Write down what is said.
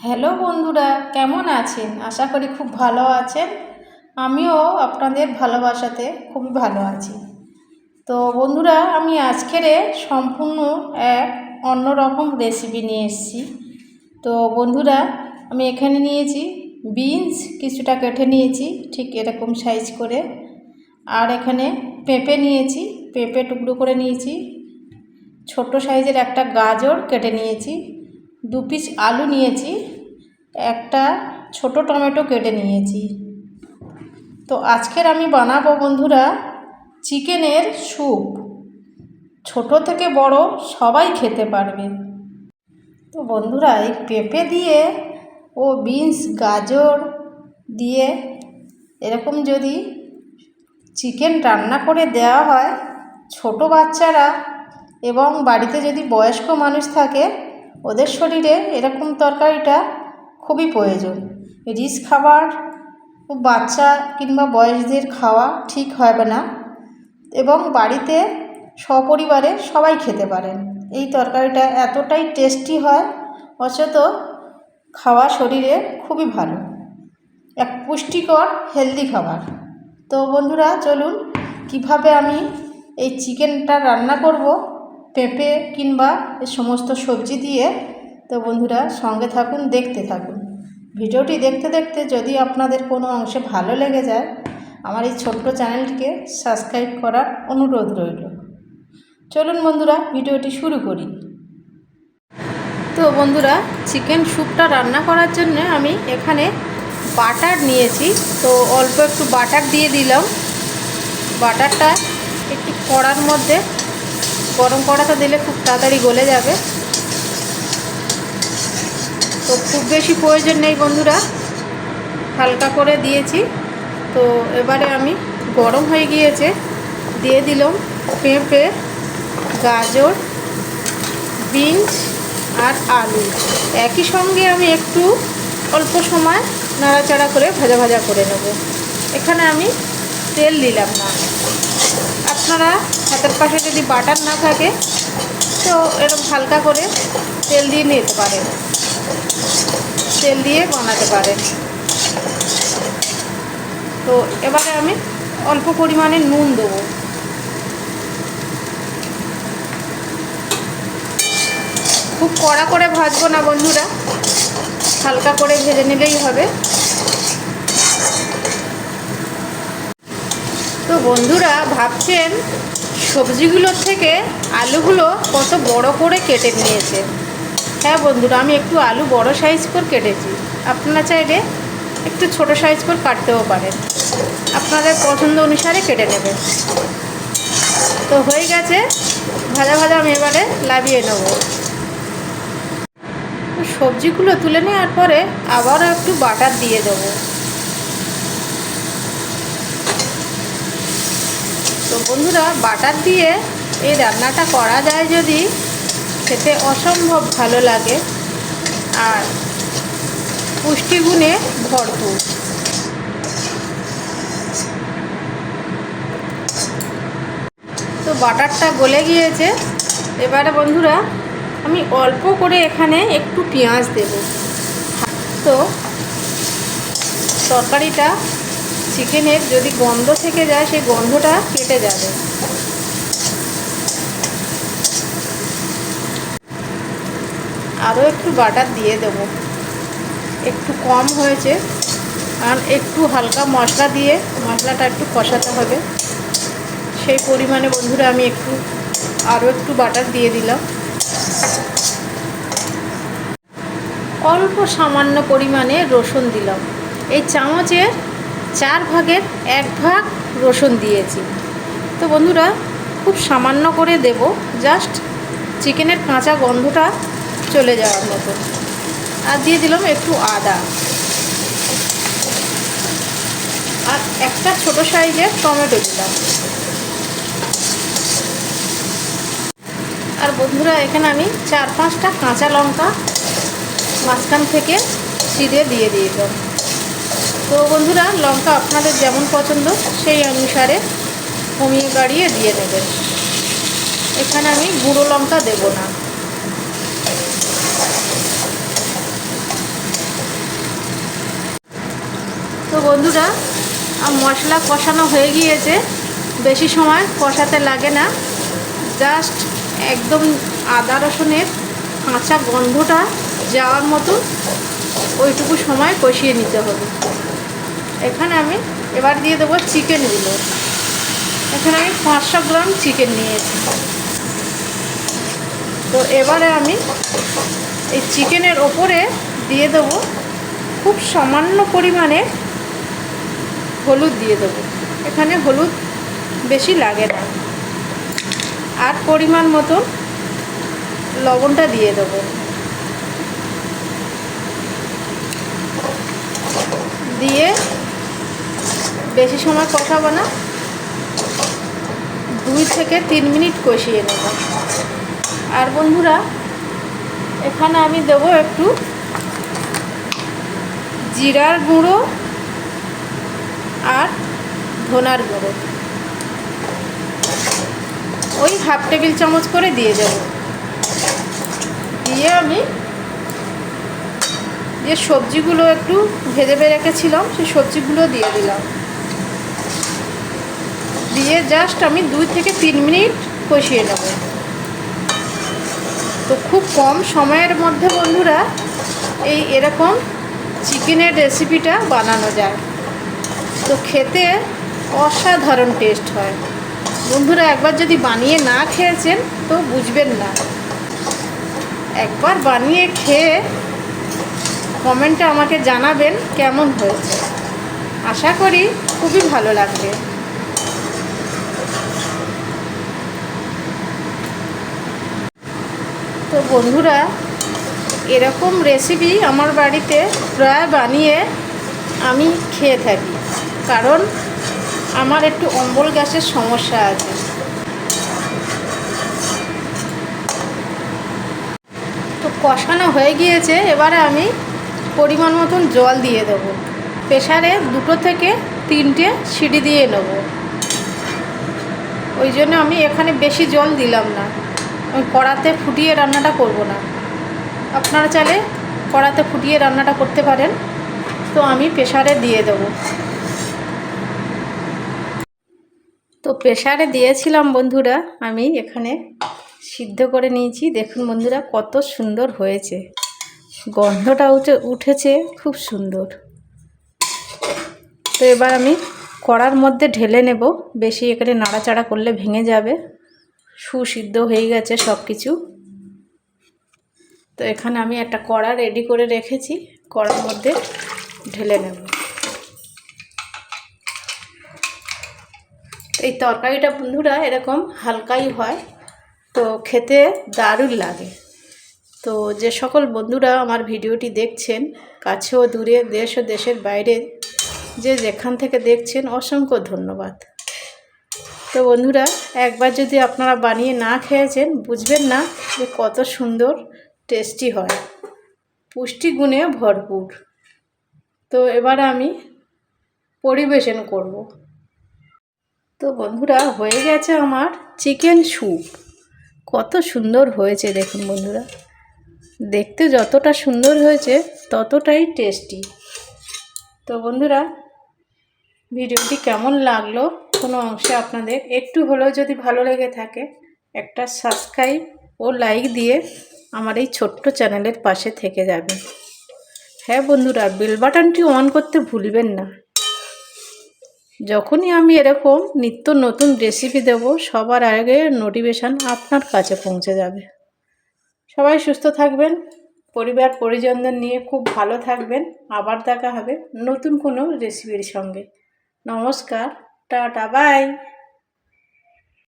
Hello বন্ধুরা, কেমন আছেন? আশা করি খুব ভালো আছেন। আমিও আপনাদের ভালোবাসাতে খুবই ভালো আছি। তো বন্ধুরা, আমি আজকের সম্পূর্ণ এক অন্যরকম রেসিপি নিয়ে এসেছি। তো বন্ধুরা, আমি এখানে নিয়েছি বিনস কিছুটা কেটে নিয়েছি, ঠিক এরকম সাইজ করে। আর এখানে পেঁপে নিয়েছি, পেঁপে টুকরো করে নিয়েছি। ছোট সাইজের একটা গাজর কেটে নিয়েছি। দু পিস আলু নিয়েছি, একটা ছোট টমেটো কেটে নিয়েছি। তো আজকের আমি বানাবো বন্ধুরা চিকেনের স্যুপ। ছোট থেকে বড় সবাই খেতে পারবে। তো বন্ধুরা, এই পেঁপে দিয়ে ও বিনস, গাজর দিয়ে এরকম যদি চিকেন রান্না করে দেওয়া হয়, ছোট বাচ্চারা এবং বাড়িতে যদি বয়স্ক মানুষ থাকে ওদের শরীরে এরকম তরকারিটা খুবই প্রয়োজন। রিচ খাবার, বাচ্চা কিংবা বয়সদের খাওয়া ঠিক হবে না এবং বাড়িতে সপরিবারে সবাই খেতে পারেন। এই তরকারিটা এতটাই টেস্টি হয় অচেত খাওয়া শরীরে খুবই ভালো। এক পুষ্টিকর, হেলদি খাবার। তো বন্ধুরা, চলুন কীভাবে আমি এই চিকেনটা রান্না করব পেঁপে কিংবা সমস্ত সবজি দিয়ে তো বন্ধুরা সঙ্গে থাকুন, দেখতে থাকুন। ভিডিওটি দেখতে দেখতে যদি আপনাদের কোনো অংশে ভালো লেগে যায়, আমার এই ছোট্ট চ্যানেলটিকে সাবস্ক্রাইব করার অনুরোধ রইল। চলুন বন্ধুরা, ভিডিওটি শুরু করি। তো বন্ধুরা, চিকেন স্যুপটা রান্না করার জন্য আমি এখানে বাটার নিয়েছি। তো অল্প একটু বাটার দিয়ে দিলাম। বাটারটা একটু কড়ার মধ্যে গরম কড়াতে দিলে খুব তাড়াতাড়ি গলে যাবে। তো খুব বেশি প্রয়োজন নেই বন্ধুরা, হালকা করে দিয়েছি। তো এবারে আমি গরম হয়ে গিয়েছে, দিয়ে দিলাম পেঁপে, গাজর, বিনস আর আলু। একই সঙ্গে আমি একটু অল্প সময় নাড়াচাড়া করে ভাজা ভাজা করে নেব। এখানে আমি তেল দিলাম না। আপনারা হাতের পাশে যদি বাটার না থাকে, তো এরকম হালকা করে তেল দিয়ে নিতে পারেন। তেল দিয়ে বানাতে পারেন। তো এবারে আমি অল্প পরিমাণে নুন দেবো। খুব কড়া করে ভাজবো না বন্ধুরা, হালকা করে ভেজে নিলেই হবে তো বন্ধুরা ভাবছেন সবজিগুলোর থেকে আলুগুলো কত বড় করে কেটে নিয়েছে। হ্যাঁ বন্ধুরা, আমি একটু আলু বড় সাইজ করে কেটেছি। আপনারা চাইলে একটু ছোট সাইজ করে কাটতেও পারেন। আপনাদের পছন্দ অনুসারে কেটে নেবেন। তো হয়ে গেছে, ভাজা ভাজা আমি এবারে লাভিয়ে নেব। সবজিগুলো তুলে নেওয়ার পরে আবারও একটু বাটার দিয়ে দেবো। তো বন্ধুরা, বাটার দিয়ে এই রান্নাটা করা যায় যদি, খেতে অসম্ভব ভালো লাগে আর পুষ্টিগুণে ভরপুর। তো বাটারটা গলে গিয়েছে। এবারে বন্ধুরা, আমি অল্প করে এখানে একটু পেঁয়াজ দেব। তো তরকারিটা চিকেনের যদি গন্ধ থেকে যায়, সেই গন্ধটা কেটে যাবে। আরও একটু বাটার দিয়ে দেব। একটু কম হয়েছে, আর একটু হালকা মশলা দিয়ে মশলাটা একটু কষাতে হবে। সেই পরিমাণে বন্ধুরা, আমি একটু, আরও একটু বাটার দিয়ে দিলাম। অল্প সামান্য পরিমাণে রসুন দিলাম। এই চামচের চার ভাগের এক ভাগ রসুন দিয়েছি। তো বন্ধুরা, খুব সামান্য করে দেব, জাস্ট চিকেনের কাঁচা গন্ধটা চলে যাওয়ার মতো। আর দিয়ে দিলাম একটু আদা। আর একটা ছোট সাইজের টমেটো দিলাম। আর বন্ধুরা, এখানে আমি চার পাঁচটা কাঁচা লঙ্কা মাঝখান থেকে চিড়ে দিয়ে দিলাম তো বন্ধুরা, লঙ্কা আপনাদের যেমন পছন্দ, সেই অনুসারে কমিয়ে গাড়িয়ে দিয়ে দেবেন। এখানে আমি গুঁড়ো লঙ্কা দেব না। তো বন্ধুরা মশলা কষানো হয়ে গিয়েছে। বেশি সময় কষাতে লাগে না। জাস্ট একদম আদা রসুনের কাঁচা গন্ধটা যাওয়ার মতো ওইটুকু সময় কষিয়ে নিতে হবে। এখানে আমি এবার দিয়ে দেবো চিকেনগুলো। এখানে আমি পাঁচশো গ্রাম চিকেন নিয়েছি। তো এবারে আমি এই চিকেনের ওপরে দিয়ে দেবো খুব সামান্য পরিমাণে হলুদ দিয়ে দেবো। এখানে হলুদ বেশি লাগে না। আর পরিমাণ মতো লবণটা দিয়ে দেবো। দিয়ে বেশি সময় কষাবো না। দুই থেকে তিন মিনিট কষিয়ে নেব। আর বন্ধুরা, এখানে আমি দেব একটু জিরার গুঁড়ো আর ধনার গুঁড়ো। ওই হাফ টেবিল চামচ করে দিয়ে দেব। দিয়ে আমি যে সবজিগুলো একটু ভেজে ভেজে রেখেছিলাম, সেই সবজিগুলো দিয়ে দিলাম। দিয়ে জাস্ট আমি দুই থেকে তিন মিনিট কষিয়ে নেব। তো খুব কম সময়ের মধ্যে বন্ধুরা এই এরকম চিকেনের রেসিপিটা বানানো যায়। তো খেতে অসাধারণ টেস্ট হয়। বন্ধুরা একবার যদি বানিয়ে না খেয়েছেন তো বুঝবেন না। একবার বানিয়ে খেয়ে কমেন্টে আমাকে জানাবেন কেমন হয়েছে। আশা করি খুবই ভালো লাগবে। তো বন্ধুরা, এরকম রেসিপি আমার বাড়িতে প্রায় বানিয়ে আমি খেয়ে থাকি। কারণ আমার একটু অম্বল গ্যাসের সমস্যা আছে। তো কষানো হয়ে গিয়েছে, এবারে আমি পরিমাণ মতন জল দিয়ে দেবো। প্রেশারে দুটো থেকে তিনটে সিঁড়ি দিয়ে নেব। ওই জন্য আমি এখানে বেশি জল দিলাম না। কড়াতে ফুটিয়ে রান্নাটা করব না। আপনারা চাইলে কড়াতে ফুটিয়ে রান্নাটা করতে পারেন। তো আমি প্রেশারে দিয়ে দেবো। তো প্রেশারে দিয়েছিলাম বন্ধুরা, আমি এখানে সিদ্ধ করে নিয়েছি। দেখুন বন্ধুরা, কত সুন্দর হয়েছে। গন্ধটা উঠে, উঠেছে, খুব সুন্দর। তো এবার আমি কড়ার মধ্যে ঢেলে নেব। বেশি এখানে নাড়াচাড়া করলে ভেঙে যাবে। সুসিদ্ধ হয়ে গেছে সব কিছু তো এখানে আমি একটা কড়া রেডি করে রেখেছি, কড়ার মধ্যে ঢেলে নেব। এই তরকারিটা বন্ধুরা এরকম হালকাই হয়, তো খেতে দারুণ লাগে। তো যে সকল বন্ধুরা আমার ভিডিওটি দেখছেন কাছে ও দূরে দেশ ও দেশের বাইরে, যে যেখান থেকে দেখছেন, অসংখ্য ধন্যবাদ। তো বন্ধুরা, একবার যদি আপনারা বানিয়ে না খেয়েছেন, বুঝবেন না যে কত সুন্দর টেস্টি হয়। পুষ্টিগুণে ভরপুর। তো এবার আমি পরিবেশন করব। তো বন্ধুরা, হয়ে গেছে আমার চিকেন স্যুপ। কত সুন্দর হয়েছে, দেখুন বন্ধুরা। দেখতে যতটা সুন্দর হয়েছে, ততটাই টেস্টি। তো বন্ধুরা ভিডিওটি কেমন লাগল কোনো অংশে আপনাদের? একটু হলেও যদি ভালো লেগে থাকে, একটা সাবস্ক্রাইব ও লাইক দিয়ে আমার এই ছোট্ট চ্যানেলের পাশে থেকে যাবে। হ্যাঁ বন্ধুরা বেল বাটনটি অন করতে ভুলবেন না। যখনই আমি এরকম নিত্য নতুন রেসিপি দেব, সবার আগে নোটিফিকেশান আপনার কাছে পৌঁছে যাবে। সবাই সুস্থ থাকবেন, পরিবার পরিজনদের নিয়ে খুব ভালো থাকবেন। আবার দেখা হবে নতুন কোনো রেসিপির সঙ্গে। নমস্কার টাটা বাই।